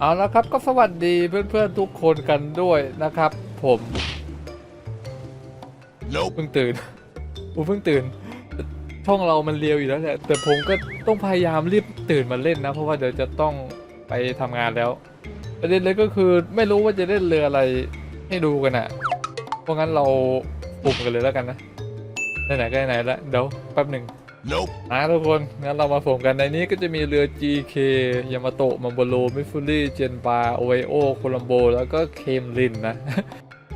เอาละครับก็สวัสดีเพื่อนๆทุกคนกันด้วยนะครับ ผม Nope. เพิ่งตื่นผมเพิ่งตื่นช่องเรามันเรียวอยู่แล้วแหละแต่ผมก็ต้องพยายามรีบตื่นมาเล่นนะ เพราะว่าเดี๋ยวจะต้องไปทำงานแล้ว ประเด็นเลยก็คือไม่รู้ว่าจะเล่นเรืออะไรให้ดูกันอะ เพราะงั้นเราปุ่มกันเลยแล้วกันนะไหนๆก็ไหนๆแล้วเดี๋ยวแป๊บหนึ่ง Nope. นะทุกคน งั้นเรามาผมกันในนี้ก็จะมีเรือ GK ยามาโตะมัมโบโลมิฟูรี่เจนบาโอไวโอโคลัมโบ แล้วก็เคมลินนะ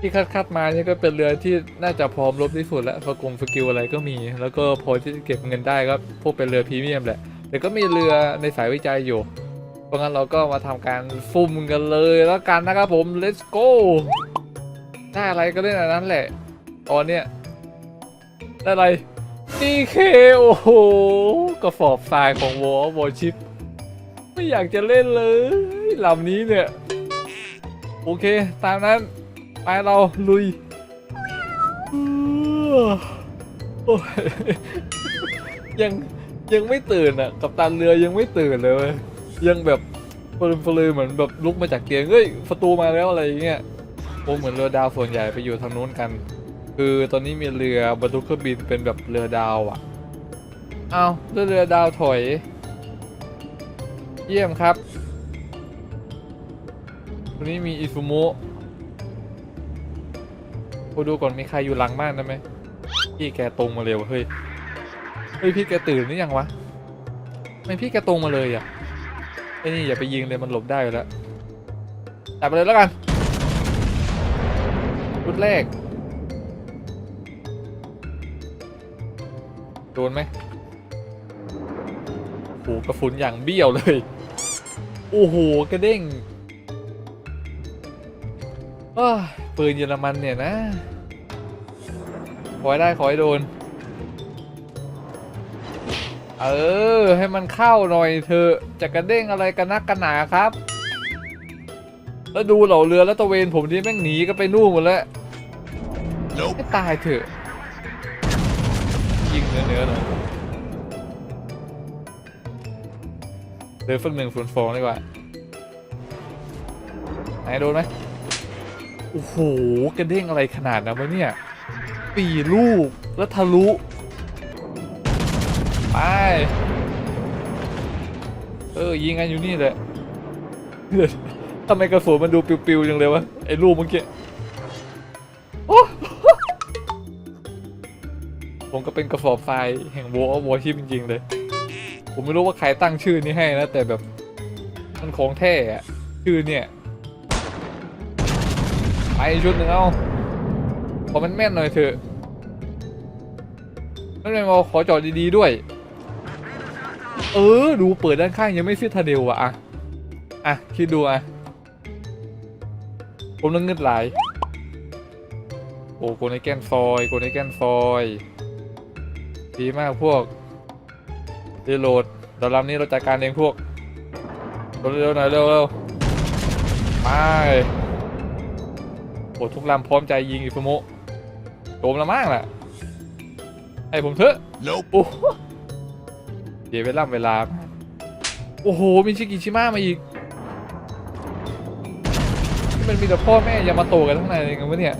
ที่คัดคัดมานี่ก็เป็นเรือที่น่าจะพร้อมรบที่สุดแล้วสกงสกิลอะไรก็มี แล้วก็พอที่จะเก็บเงินได้ก็พวกเป็นเรือพรีเมียมแหละ แต่ก็มีเรือในสายวิจัยอยู่ เพราะงั้นเราก็มาทำการฟุ่มกันเลยแล้วกันนะครับผม let's go ได้อะไรก็เล่นอันนั้นแหละตอนเนี้ยได้อะไร DK โอ้โหกระสอบทรายของวอลวอชิป ไม่อยากจะเล่นเลยลำนี้เนี่ย โอเค ตามนั้น ไปเราลุยยังยังไม่ตื่นอะ กับตันเรือยังไม่ตื่นเลย ยังแบบฟลืมฟลืมเหมือนแบบลุกมาจากเตียงเฮ้ยประตูมาแล้วอะไรอย่างเงี้ยโอ้เหมือนเรือดาวส่วนใหญ่ไปอยู่ทางนู้นกัน คือตอนนี้มีเรือบรรทุกเครื่องบินเป็นแบบเรือดาวอะ เอาเรือเรือดาวถอย เยี่ยมครับวันนี้มีอิซุโมะกูดูก่อนมีใครอยู่หลังบ้านได้ไหมพี่แกตรงมาเร็วะเฮ้ย เฮ้ยพี่แกตื่นหรือยังวะทำไมพี่แกตรงมาเลยอะไอ้นี่อย่าไปยิงเลยมันหลบได้อยู่แล้วจับไปเลยแล้วกันชุดแรก โดนไหมโอ้โหกระสุนอย่างเบี้ยวเลย โอ้โหกระเด้งอ้าวปืนเยอรมันเนี่ยนะขอให้ได้ขอให้โดน เออ ให้มันเข้าหน่อยเถอะจะกระเด้งอะไรกันนักกันหนาครับ แล้วดูเหล่าเรือแล้วตะเวนผมที่แม่งหนีก็ไปนู่นหมดแล้ว Nope. ให้ตายเถอะ ยิงเนื้อเนื้อๆหน่อยเดินฝึกหนึ่งศูนย์สองดีกว่าไหนโดนไหมโอ้โหกระเด้งอะไรขนาดนั้นวะเนี่ยปีลูกแล้วทะลุไปเออยิงกันอยู่นี่แหละทำไมกระสุนมันดูปิวๆจังเลยวะไอ้ลูกเมื่อกี้โอ้ ผมก็เป็นกระสอบทรายแห่งวอวอชิปจริงๆเลย ผมไม่รู้ว่าใครตั้งชื่อนี้ให้นะ แต่แบบมันของแท้อะชื่อเนี่ยไปชุดหนึ่งเอาขอมันแม่นหน่อยเถอะไม่เป็นไรมาขอจอดดีๆด้วย เออ ดูเปิดด้านข้างยังไม่ฟิตทาเดลอะอะอะคิดดูอะผมต้องเงืดไหลาย โอ้โกในแกนซอยโกในแกนซอย ดีมากพวกรีโหลดเดี๋ยวลำนี้เราจัดการเองพวกเร็วๆหน่อยเร็วๆไปโอ้ทุกลำพร้อมใจยิงอิฟุโมะโดมละมากแหละให้ผมเถอะ Nope. โอ้โหเดี๋ยวเวลาเวลา โอ้โห มีชิกิชิมะมาอีกนี่มันมีแต่พ่อแม่ยามาโตะกันทั้งในเลยกันวะเนี่ย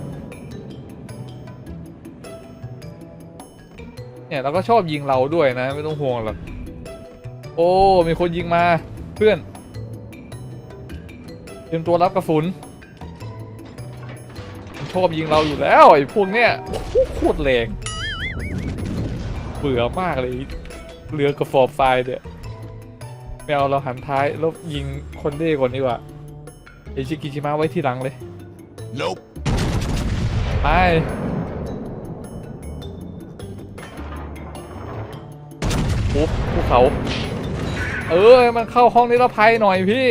เนี่ยเราก็ชอบยิงเราด้วยนะ ไม่ต้องห่วงหรอกโอ้ มีคนยิงมาเพื่อนเตรียมตัวรับกระสุนมันชอบยิงเราอยู่แล้วไอ้พวกเนี้ยโอ้โหโคตรแรงเบื่อมากเลยเรือกระสอบทรายเนี่ยไม่เอาเราหันท้ายแล้วยิงคนเด้ก่อนดีกว่าไอชิกิชิมะไว้ที่หลังเลย Nope. ไป ปุ๊บภูเขา เออมันเข้าห้องนิรภัยหน่อยพี่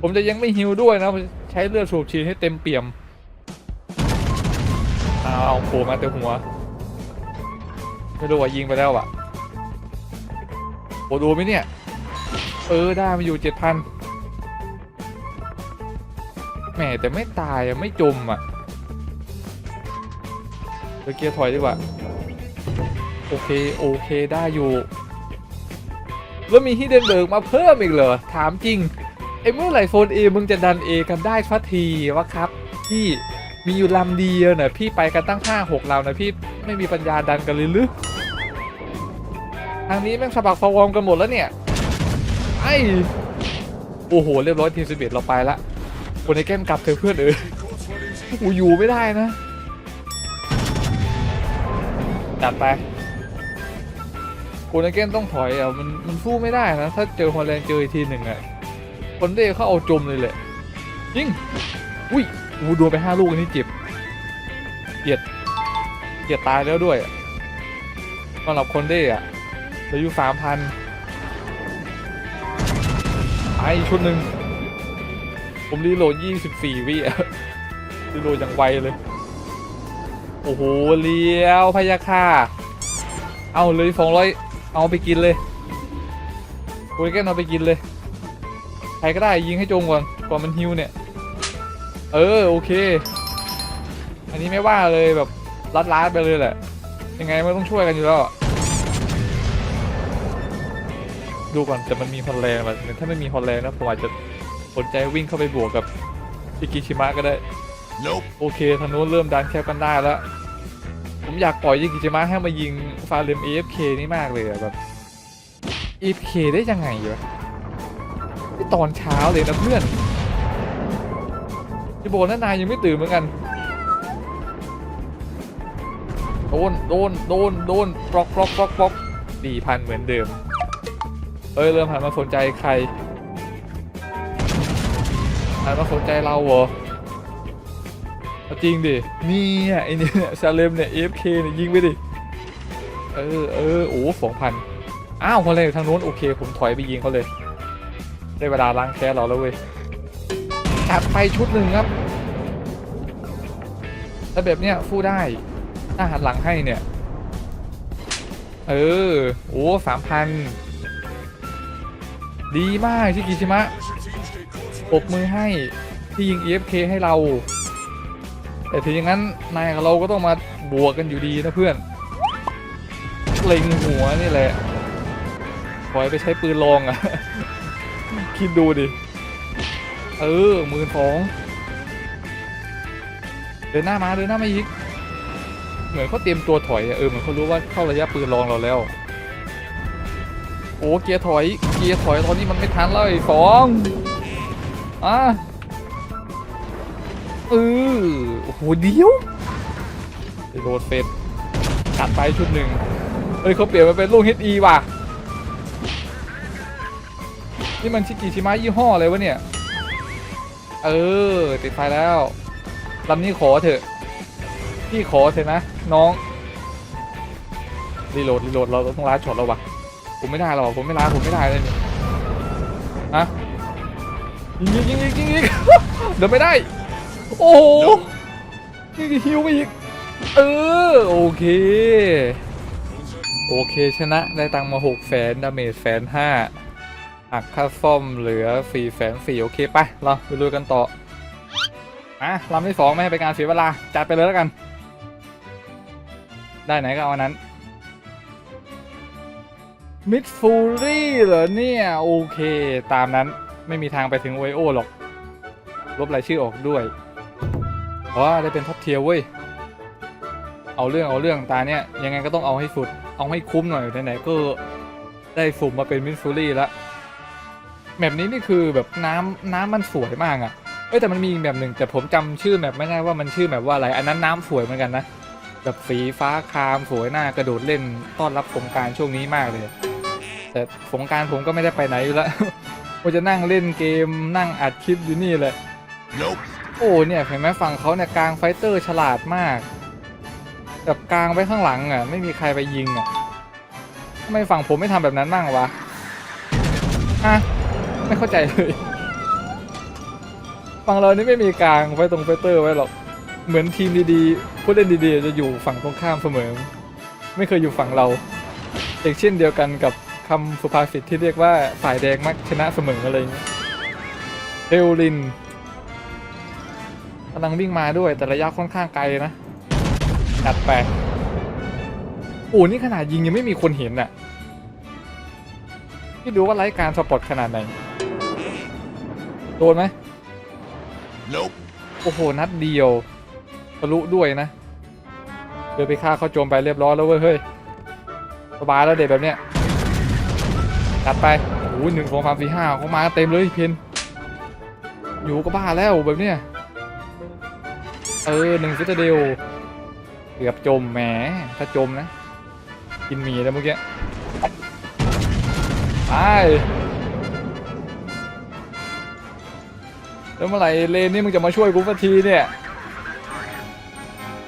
ผมจะยังไม่ฮิวด้วยนะ ใช้เลือดสูบฉีดให้เต็มเปี่ยมอ้าวโผล่มาแต่หัว ไม่รู้ว่ายิงไปแล้วอะโอ้ดูไหมเนี่ย เออได้มาอยู่เจ็ดพันแหมแต่ไม่ตายอะไม่จมอะเกียร์ถอยดีกว่า โอเค โอเคได้อยู่ แล้วมีฮิเดนเบิร์กมาเพิ่มอีกเหรอ ถามจริง ไอ้เมื่อไหร่โฟนเอมึงจะดันเอกันได้สักทีวะครับ พี่มีอยู่ลำเดียวน่ะพี่ไปกันตั้งห้าหกลำนะพี่ไม่มีปัญญาดันกันเลยหรือทางนี้แม่งสะบักสะวอมกันหมดแล้วเนี่ย ไอ้โอ้โห เรียบร้อยทีมสิบเอ็ดเราไปละคนในแก้มกลับเถอะเพื่อนเออกูอยู่ไม่ได้นะ จัดไป โคเนเกนต้องถอยอะมันมันสู้ไม่ได้นะ ถ้าเจอฮอลแลนด์เจออีกทีหนึ่งอะคนเด้เขาเอาจมเลยแหละยิงอุ้ยกูโดนไปห้าลูกอันนี้เจ็บเกียดเกียดตายแล้วด้วยอะสำหรับคนเด้อะเหลืออยู่สามพันไอชุดหนึ่งผมรีโหลดยี่สิบสี่วิอะรีโหลดอย่างไวเลย โอ้โหเลี้ยวพยาค่าเอาเลยสองร้อย เอาไปกินเลยคุยกันเอาไปกินเลย ใครก็ได้ยิงให้จงก่อนก่อนมันฮิวเนี่ย เออโอเค อันนี้ไม่ว่าเลยแบบรัดร้านไปเลยแหละ ยังไงมันต้องช่วยกันอยู่แล้วอะดูก่อนแต่มันมีฮอลแลนด์แบบถ้าไม่มีฮอลแลนด์นะผมอาจจะสนใจวิ่งเข้าไปบวกกับอิกิชิมะก็ได้ Nope. โอเคทางนู้นเริ่มดันแคบกันได้แล้ว ผมอยากปล่อยยิงกิจมาให้มายิงฟาเลม AFK นี่มากเลยอะแบบ AFK ได้ยังไงวะนี่ตอนเช้าเลยนะเพื่อนพี่โบนนายยังไม่ตื่นเหมือนกัน โดน โดน โดน โดนปลอกปลอกปลอกปลอกดีพันเหมือนเดิม เอ้ย เริ่มหันมาสนใจใครหันมาสนใจเราเหรอ เอาจริงดิเนี่อะไอเนี่ยซาเลมเนี่ย AFK เคเนี่ยยิงไปดิ เออเออโอ้สองพันอ้าวคนเลยทางโน้นโอเค ผมถอยไปยิงเขาเลย ได้เวลาล้างแค้นเราแล้วเว้ยจัดไปชุดหนึ่งครับแล้วแบบเนี้ยฟู่ได้ถ้าหันหลังให้เนี่ย เออ โอ้สามพันดีมากชิกิชิมะปรบมือให้ที่ยิง EFK ให้เรา แต่ถึงอย่างนั้นนายกับเราก็ต้องมาบวกกันอยู่ดีนะเพื่อนเล็งหัวนี่แหละปล่อยไปใช้ปืนลองอะคิดดูดิ เออหมื่นสองเดินหน้ามาเดินหน้ามาอีก เหมือนเขาเตรียมตัวถอยอะเออเหมือนเขารู้ว่าเข้าระยะปืนลองเราแล้ว โอ้เกียร์ถอย เกียร์ถอยตอนนี้มันไม่ทันแล้วไอ้สองอะ เออโอ้โหเดียวโดเฟสตัดไปชุดหนึ่งเฮ้ยเขาเปลี่ยนมาเป็นลูก HE ว่ะ นี่มันชิกิชิมะยี่ห้ออะไรวะเนี่ย เออ ติดไฟแล้วลำนี้ขอเถอะพี่ขอเถอะนะ น้องรีโหลดรีโหลดเราต้องล้าช็อตแล้วะผมไม่ได้หรอกผมไม่ล้าผมไม่ได้เลยเนี่ยฮะยิงยิงยิงยิงยิงยิงเดี๋ยวไม่ได้ โอ้โหนี่ฮิวไปอีก เออ โอเค โอเคชนะได้ตังมาหกแสนดาเมจแสนห้าหักค่าซ่อมเหลือสี่แสนสี่โอเคไปเราไปลุยกันต่ออะลำที่สองไม่ให้เป็นการเสียเวลา จัดไปเลยแล้วกัน ได้ไหนก็เอาอันนั้นมิดฟูรี่เหรอเนี่ย โอเค ตามนั้นไม่มีทางไปถึงโอโอหรอก ลบรายชื่อออกด้วย ว่าได้เป็นท็อปเทียร์เว้ย เอาเรื่องเอาเรื่องตาเนี้ยยังไงก็ต้องเอาให้สุด เอาให้คุ้มหน่อยไหนๆก็ได้สุ่มมาเป็นมิดฟูรี่ล้วแมปนี้นี่คือแบบน้ำน้ำมันสวยมากอะ่ะเอ้ยแต่มันมีอีกแบบหนึ่งแต่ผมจำชื่อแมปไม่ได้ว่ามันชื่อแมปว่าอะไร อันนั้นน้ำสวยเหมือนกันนะแบบสีฟ้าคามสวยหน้ากระโดดเล่นต้อนรับสงการช่วงนี้มากเลย แต่สงการผมก็ไม่ได้ไปไหนอยู่แล้วผมจะนั่งเล่นเกมนั่งอัดคลิปอยู่นี่แหละ Nope. โอ้เนี่ยเห็นไหมฝั่งเขาเนี่ยกลางไฟเตอร์ฉลาดมากแบบกลางไว้ข้างหลังอะไม่มีใครไปยิงอะทำไมฝั่งผมไม่ทำแบบนั้นบ้างวะฮะไม่เข้าใจเลยฝั่งเรานี่ไม่มีกลางไว้ตรงไฟเตอร์ไว้หรอกเหมือนทีมดีๆผู้เล่นดีๆ จะอยู่ฝั่งตรงข้ามเสมอ ไม่เคยอยู่ฝั่งเราอย่างเช่นเดียวกันกับคำสุภาษิตที่เรียกว่าฝ่ายแดงมักชนะเสมออะไรเงี้ยเฮลลินำลังวิ่งมาด้วยแต่ระยะค่อนข้างไกลนะจัดไปโอ้นี่ขนาดยิงยังไม่มีคนเห็นอะที่ดูว่าไร้การสปอตขนาดไหนโดนไหม Nope. โอ้โหนัดเดียวทะลุด้วยนะเดินไปฆ่าเขาโจมไปเรียบร้อยแล้วเว้ยเฮ้ยสบายแล้วเด็กแบบเนี้ยจัดไปโอ้โหหนึ่งสองสามสี่ห้าเขามากันเต็มเลยเพนอยู่ก็บ้าแล้วแบบเนี้ย เออหนึ่งฟิตเดลเกือบจมแหมถ้าจมนะ กินหมีแล้วเมื่อกี้ไปแล้วเมื่อไหร่เลนนี่มึงจะมาช่วยกูสักทีเนี่ย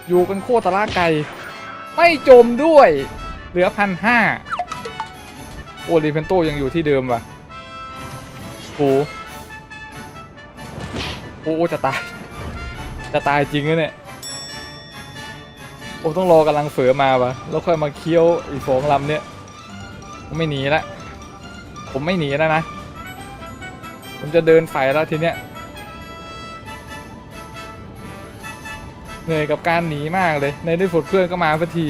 อยู่กันโคตรตะลาไก่ ไม่จมด้วย เหลือพันห้าโอลิเพนโตยังอยู่ที่เดิมว่ะโอ้โอ้โอ้จะตาย จะตายจริงนะเนี่ย โอ้ต้องรอกำลังเฝอมาวะแล้วค่อยมาเคี้ยวอีกสองลำเนี่ยผมไม่หนีละผมไม่หนีแล้วนะ ผมจะเดินไฟแล้วทีเนี้ยเหนื่อยกับการหนีมากเลย ในที่สุดเพื่อนก็มาสักที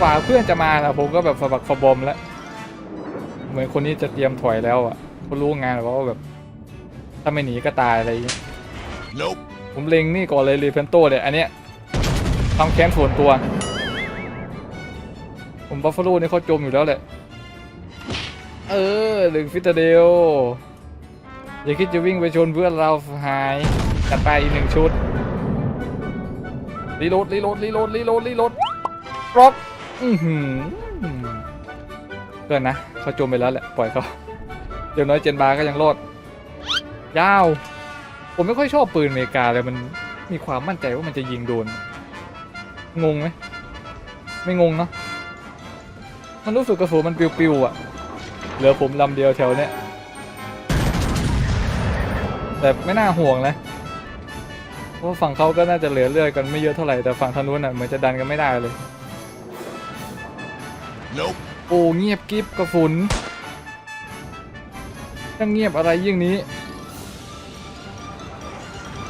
กว่าเพื่อนจะมานะผมก็แบบสะบักสะบอมแล้ว เหมือนคนนี้จะเตรียมถอยแล้วอะเขารู้งานแล้วว่าแบบ ถ้าไม่หนีก็ตายอะไรอย่างเงี้ย Nope. ผมเล็งนี่ก่อนเลยรีเพนโต้เนี่ยอันเนี้ยความแค้นส่วนตัว ผมบัฟฟาโลนี่เขาจมอยู่แล้วแหละ เออหนึ่งฟิตเดลอย่าคิดจะวิ่งไปชนเพื่อนเราหายจัดไปอีกหนึ่งชุดรีโหลดรีโหลดรีโหลดรีโหลดรีโหลดปรอกอือหือเกินนะเขาจมไปแล้วแหละปล่อยเขาเดี๋ยวน้อยเจนบาร์ก็ยังรอด ยาว ผมไม่ค่อยชอบปืนอเมริกาเลยมันมีความมั่นใจว่ามันจะยิงโดน งงไหมไม่งงเนาะมันรู้สึกกระสุนมันปิวๆอะ่ะ เหลือผมลำเดียวแถวเนี้ยแต่ไม่น่าห่วงนะเพราะว่าฝั่งเขาก็น่าจะเหลือเลือดกันไม่เยอะเท่าไหร่แต่ฝั่งทางนู้นอะเหมือนจะดันกันไม่ได้เลย Nope. โอ้เงียบกริบกระสุนช่างเงียบอะไรยิ่งนี้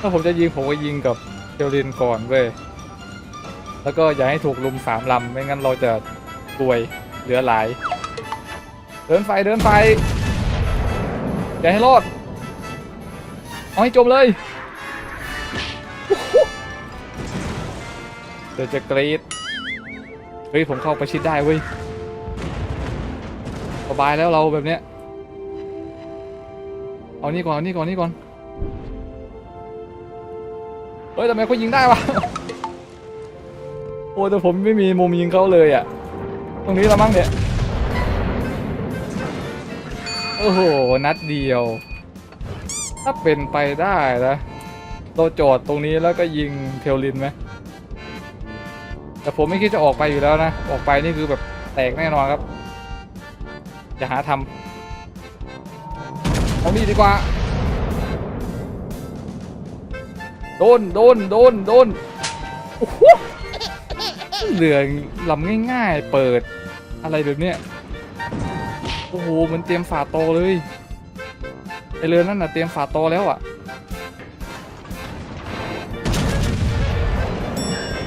ถ้าผมจะยิงผมก็ยิงกับเทลินก่อนเว้ย แล้วก็อย่าให้ถูกลุมสามลำ ไม่งั้นเราจะตัวยเหลือหลาย เดินไฟเดินไฟ อย่าให้รอด เอาให้จมเลยเดี๋ยวจะกรีดเฮ้ยผมเข้าประชิดได้เว้ยสบายแล้วเราแบบเนี้ย เอานี่ก่อน เอานี่ก่อน นี่ก่อน เฮ้ยทำไมเขายิงได้วะ โอ้แต่ผมไม่มีมุมยิงเขาเลยอะ่ะตรงนี้ละมั้งเนี่ย โอ้โห นัดเดียว ถ้าเป็นไปได้นะเราจอดตรงนี้แล้วก็ยิงเทลลินไหมแต่ผมไม่คิดจะออกไปอยู่แล้วนะ ออกไปนี่คือแบบแตกแน่นอนครับ จะหาทำเอานี่ดีกว่า โดนโดนโดนโดนโอ้โหเหลืองลำง่ายๆ เปิดอะไรแบบเนี้ยโอ้โหมันเตรียมฝาโตเลยไอเรือนั่นน่ะเตรียมฝาโตแล้วอะ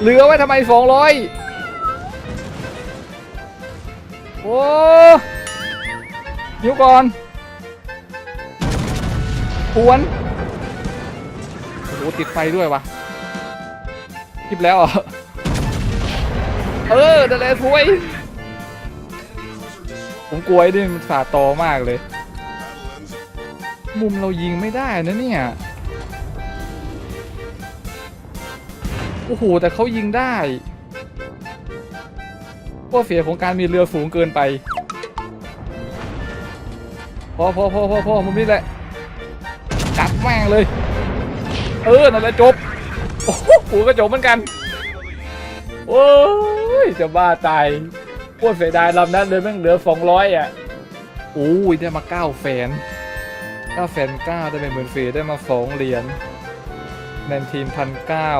เหลือไว้ทำไมสองร้อยโอ้ยิ้วก่อนควน ติดไฟด้วยวะคลิปแล้วเอเออนั่นแหละถวย ผมกลัวไอ้นี่มันฝาโตมากเลย มุมเรายิงไม่ได้นะเนี่ย โอ้โห แต่เขายิงได้ข้อเสียของการมีเรือสูงเกินไป พอพอพอพอพอมุมนี้แหละจัดแม่งเลย เออนั่นแหละจบโอ้โหกูก็จบเหมือนกัน โอ้ยจะบ้าตายโคตรเสียดายลำนั้นเลยแม่งเหลือสองร้อยอะโอ้ยได้มาเก้าแฟนเก้าแฟนเก้าได้เป็นหมื่นฟีได้มาสองเหรียญแมนทีมพันเก้า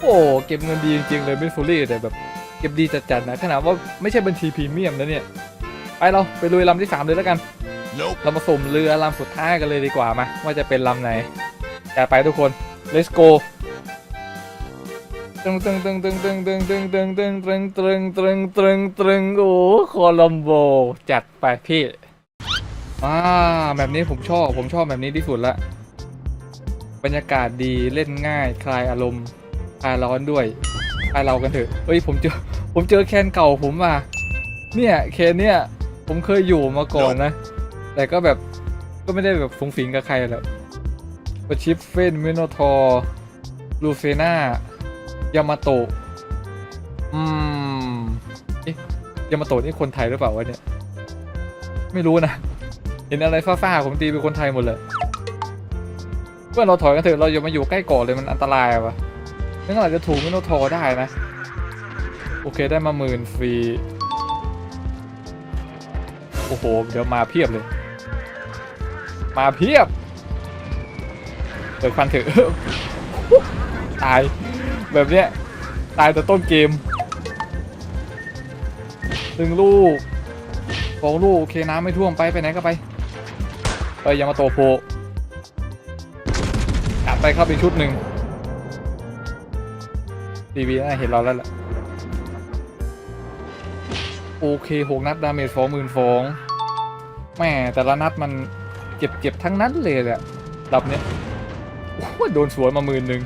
โอ้เก็บเงินดีจริงๆเลยมิสฟูรี่แต่แบบเก็บดีจัดๆนะขนาดว่าไม่ใช่บัญชีพรีเมียมนะเนี่ยไปเราไปลุยลำที่ 3 เลยแล้วกัน Nope. เรามาสุ่มเรือลำสุดท้ายกันเลยดีกว่ามาว่าจะเป็นลำไหน จัดไปทุกคน let's go ตึงตึงตึงตึงตึงตึงตึงตึงตึงตึงตึงตึงตึงตึงโอ้โคลัมโบจัดไปพี่อ่าแบบนี้ผมชอบผมชอบแบบนี้ที่สุดละบรรยากาศดีเล่นง่ายคลายอารมณ์คลายร้อนด้วยคลายเรากันเถอะเฮ้ยผมเจอผมเจอแคนเก่าผมว่ะเนี่ยแคนเนี่ยผมเคยอยู่มาก่อนนะ แต่ก็แบบก็ไม่ได้แบบฝงฟิงกับใครแหล้ว ชิปเฟนมิโนทอร์ลูเฟนายามาโตะอืมเอ๊ะยามาโตะนี่คนไทยหรือเปล่าวะเนี่ย ไม่รู้นะ เห็นอะไรฟ้าๆผมตีเป็นคนไทยหมดเลยเพื่อนเราถอยกันเถอะเราอย่ามาอยู่ใกล้เกาะเลยมันอันตรายวะไม่งั้นอาจจะถูกมิโนทอร์ได้นะ โอเคได้มาหมื่นฟรี โอ้โห เดี๋ยวมาเพียบเลย มาเพียบ เปิดควันเถอะตาย แบบเนี้ย ตายแต่ต้นเกมหนึ่งลูกสองลูก โอเคน้ำไม่ท่วมไป ไปไหนก็ไป ไปยามาโตโพกลับไปเข้าไปชุดหนึ่งทีวีน่าเห็นเราแล้วแหละโอเคหกนัด ดาเมจสองหมื่นฟองแม่แต่ละนัดมันเจ็บเจ็บทั้งนั้นเลยแหละดับเนี้ย โอ้โหโดนสวนมาหมื่นหนึ่ง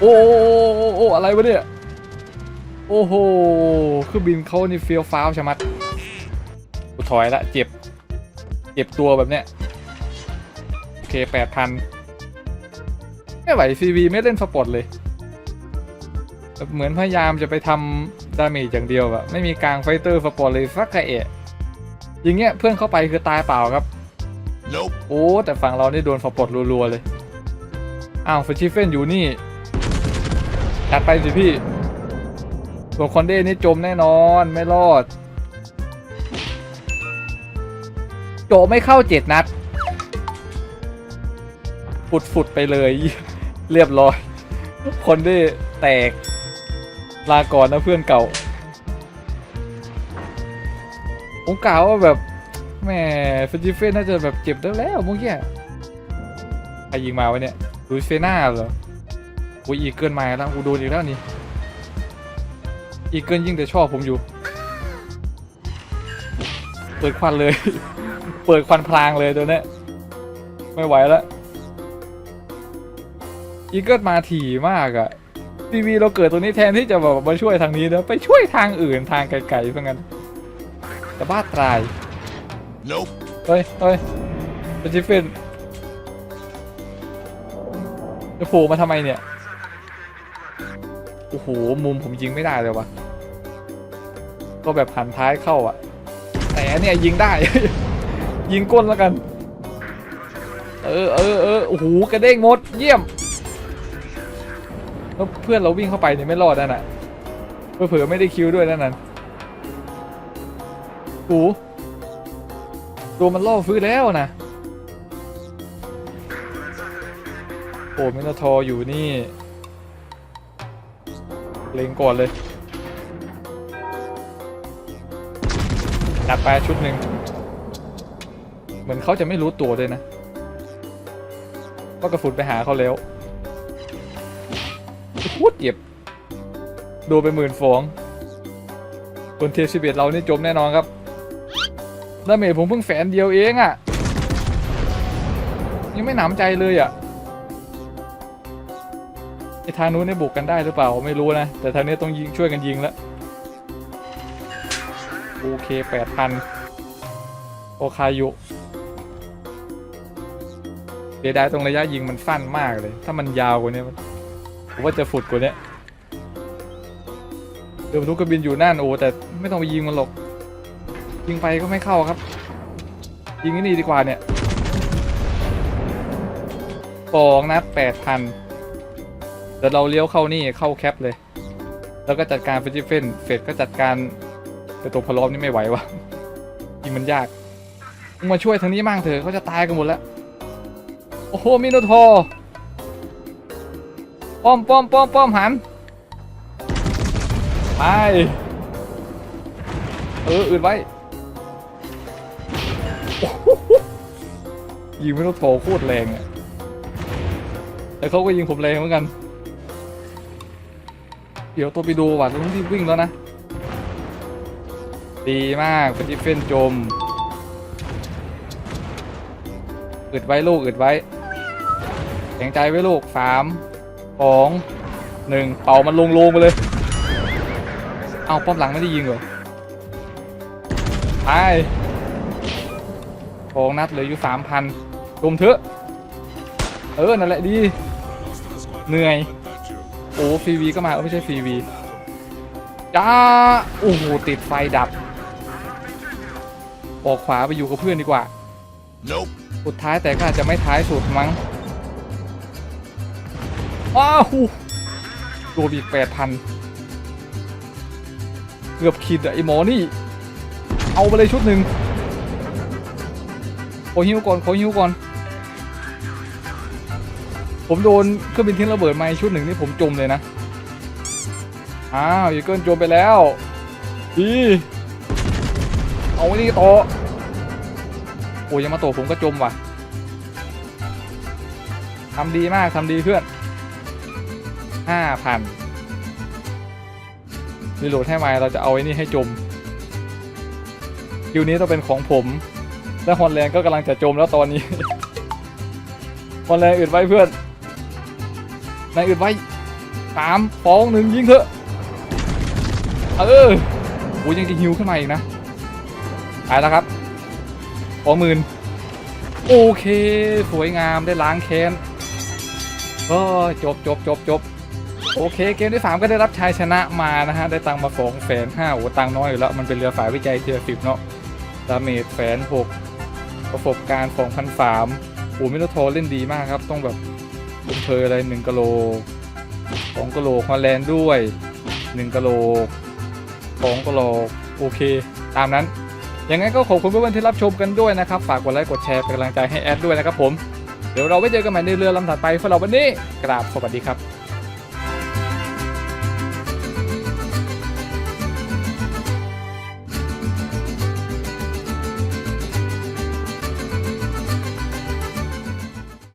โอ้โอ้โอ้โอ้อะไรวะเนี่ย โอ้โหเครื่องบินเขานี่เฟียวฟ้าวชะมัดกูถอยละเจ็บ เจ็บตัวแบบเนี้ย โอเคแปดพันไม่ไหวซีวีไม่เล่นสปอร์ตเลยแบบเหมือนพยายามจะไปทำดาเมจอย่างเดียวอะไม่มีกลางไฟเตอร์สปอร์ตเลยสักกะเอะอย่างเงี้ยเพื่อนเข้าไปคือตายเปล่าครับ Nope. โอ้แต่ฝั่งเรานี่โดนสปอร์ตรัวๆเลย อ้าวฟชิเฟนอยู่นี่จัดไปสิพี่ส่วนคอนเด้นี่จมแน่นอนไม่รอด โจไม่เข้าเจ็ดนัดฟุดฟุดไปเลย เรียบร้อย คอนเด้แตก ลาก่อนนะเพื่อนเก่า ผมกล่าวว่าแบบแหม่ฟจิเฟนน่าจะแบบเจ็บแล้วแล้วเมื่อกี้ใครยิงมาวะเนี่ย ลุยเฟน่าเหรอโอ้ยอีเกิลมาแล้วกูโดนอีกแล้วนี่ อีเกิลยิ่งแต่ชอบผมอยู่ เปิดควันเลย เปิดควันพลางเลยตัวเนี้ยไม่ไหวแล้วอีเกิลมาถี่มากอะทีวีเราเกิดตัวนี้แทนที่จะแบบมาช่วยทางนี้นะไปช่วยทางอื่นทางไกลๆซะงั้นจะบ้าตาย Nope. เฮ้ยเฮ้ยเป็นจิฟฟิน จะโผล่มาทำไมเนี่ย โอ้โห มุมผมยิงไม่ได้เลยวะก็แบบหันท้ายเข้าอะแต่เนี่ยยิงได้ ยิงก้นแล้วกัน เออเออเออโอ้โหกระเด้งมดเยี่ยมแล้วเพื่อนเราวิ่งเข้าไปเนี่ยไม่รอดนั่นน่ะเผลอไม่ได้คิวด้วยนั่นน่ะโอ้โหตัวมันล่อฟื้นแล้วนะ โอ้มินาทออยู่นี่เล็งก่อนเลยจัดไปชุดหนึ่งเหมือนเขาจะไม่รู้ตัวเลยนะก็กระสุนไปหาเขาแล้วพูดเจ็บโดนไปหมื่นฟองบนเทสิเบียเรานี่จมแน่นอนครับดาเมจผมเพิ่งแฝนเดียวเองอะ่ะ ยังไม่หนำใจเลยอะ่ะ ทางนู้นได้บุกกันได้หรือเปล่าไม่รู้นะ แต่ทางนี้ต้องยิงช่วยกันยิงแล้วโอเคแปดพันโอคายุเสียดายตรงระยะยิงมันสั้นมากเลย ถ้ามันยาวกว่านี้ผมว่าจะฝุดกว่านี้เดี๋ยวบรรทุกกระบินอยู่นั่นโอ้แต่ไม่ต้องไปยิงมันหรอก ยิงไปก็ไม่เข้าครับ ยิงนี่ดีกว่าเนี่ยสองนัดแปดพัน เดี๋ยวเราเลี้ยวเข้านี่เข้าแคปเลย แล้วก็จัดการฟิจิเฟนเฟดก็จัดการแต่ตัวพลอมนี่ไม่ไหววะยิงมันยากมึงมาช่วยทางนี้มั่งเถอะเขาจะตายกันหมดแล้ว โอ้โหมิโนทอร์ป้อมป้อมป้อมป้อมหันไปเอออื่นไว้ยิงไม่ต้องโถโคตรแรงอะแต่เขาก็ยิงผมแรงเหมือนกัน เดี๋ยวตัวไปดูว่ะต้องรีบวิ่งแล้วนะ ดีมากเป็นดิเฟ้นจมอึดไว้ลูกอึดไว้แข็งใจไว้ลูกสามสองหนึ่งเป่ามันลงลงไปเลย เอาป้อมหลังไม่ได้ยิงเหรอไปโองนัดเหลืออยู่สามพันรวมเถอะ เออ นั่นแหละดี เหนื่อย อ้ฟรีวีก็มาเออไม่ใช่ฟรีวีจ้าโอ้โหติดไฟดับ ออกขวาไปอยู่กับเพื่อนดีกว่า Nope. สุดท้ายแต่ก็อาจจะไม่ท้ายสุดมั้งว้าวโดนอีกแปดพันเกือบขีดอะไอหมอนี่ เอาไปเลยชุดหนึ่งขอฮิวก่อนขอฮิวก่อน ผมโดนเครื่องบินทิ้งระเบิดมาชุดหนึ่งนี่ผมจมเลยนะ อ้าวอีเกิลจมไปแล้วดีเอาไว้นี่ต่อโอ้ยยังมาโตผมก็จมว่ะทำดีมากทำดีเพื่อนห้าพันรีโหลดให้ไหมเราจะเอาไอ้นี่ให้จมคิวนี้ต้องเป็นของผม และฮอนแลนด์ก็กำลังจะจมแล้วตอนนี้ฮอนแลนด์อึดไว้เพื่อน นายอึดไว้สามสองหนึ่งยิงเถอะ เออโอ้ยยังจะฮิวขึ้นมาอีกนะไปแล้วครับสองหมื่นโอเค สวยงามได้ล้างแค้นเออจบจบจบจบโอเค เกมที่ 3 ก็ได้รับชัยชนะมานะฮะ ได้ตังมาสองแสนห้าโอ้ตังน้อยอยู่แล้ว มันเป็นเรือฝ่ายวิจัยเทียร์สิบเนาะดาเมจแสนหกประสบการณ์2 0 0โอ้มิโนโทรเล่นดีมากครับ ต้องแบบ อำเภออะไร1กิโลของกิโลฮอลแลนด์ด้วย1กิโลของกิโลโอเค ตามนั้นยังไงก็ขอบคุณเพื่อนๆที่รับชมกันด้วยนะครับ ฝากกดไลค์กดแชร์เป็นกำลังใจให้แอดด้วยนะครับผม เดี๋ยวเราไว้เจอกันใหม่ในเรือลำถัดไปสำหรับวันนี้กราบสวัสดีครับ